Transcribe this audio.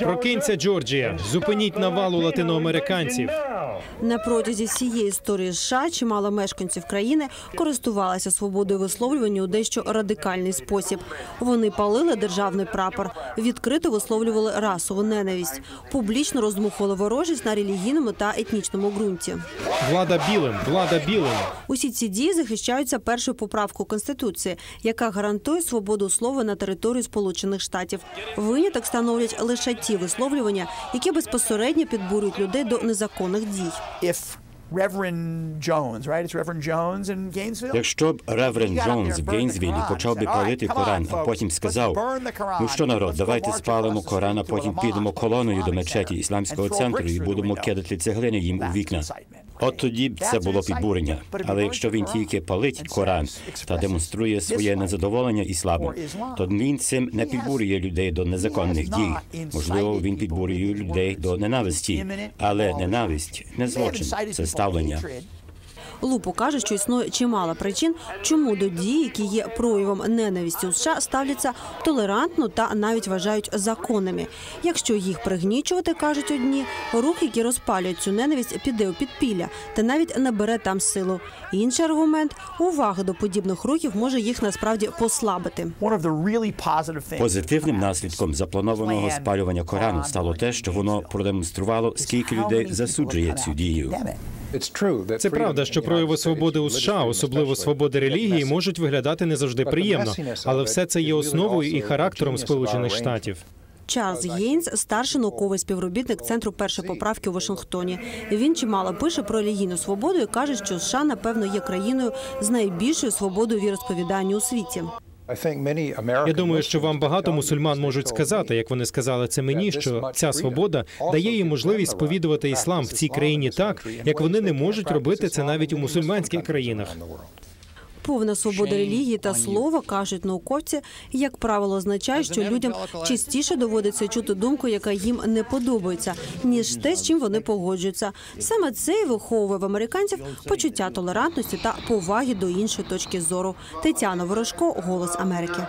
Прокинься, Джорджія. Зупиніть навалу латиноамериканців. На протязі всієї історії США чимало мешканців країни користувалися свободою висловлювання у дещо радикальний спосіб. Вони палили державний прапор, відкрито висловлювали расову ненависть, публічно роздмухували ворожість на релігійному та етнічному ґрунті. Влада білим, влада білим. Усі ці дії захищаються першою поправкою конституції, яка гарантує свободу слова на території Сполучених Штатів. Виняток становлять лише ті висловлювання, які безпосередньо підбурюють людей до незаконних дій. Якщо б Реврен Джонс в Гейнсвілі почав би палити Коран, а потім сказав, ну що народ, давайте спалимо Коран, а потім підемо колоною до мечеті ісламського центру і будемо кидати цеглини їм у вікна. От тоді це було підбурення. Але якщо він тільки палить Коран та демонструє своє незадоволення ісламом, то він цим не підбурює людей до незаконних дій. Можливо, він підбурює людей до ненависті, але ненависть не злочин, це ставлення. Лупо каже, що існує чимало причин, чому до дій, які є проявом ненависті у США, ставляться толерантно та навіть вважають законними. Якщо їх пригнічувати, кажуть одні, рух, який розпалює цю ненависть, піде у підпілля та навіть набере там силу. Інший аргумент увага до подібних рухів може їх насправді послабити. Позитивним наслідком запланованого спалювання Корану стало те, що воно продемонструвало, скільки людей засуджує цю дію. Це правда, що прояви свободи у США, особливо свободи релігії, можуть виглядати не завжди приємно, але все це є основою і характером Сполучених Штатів. Чарльз Єйнс, старший науковий співробітник центру першої поправки у Вашингтоні. Він чимало пише про релігійну свободу і каже, що США напевно є країною з найбільшою свободою віросповідання у світі. Я думаю, що вам багато мусульман можуть сказати, як вони сказали це мені, що ця свобода дає їм можливість сповідувати іслам в цій країні так, як вони не можуть робити це навіть у мусульманських країнах. Повна свобода релігії та слова, кажуть науковці, як правило, означає, що людям частіше доводиться чути думку, яка їм не подобається, ніж те, з чим вони погоджуються. Саме це і виховує в американців почуття толерантності та поваги до іншої точки зору. Тетяна Ворожко, Голос Америки.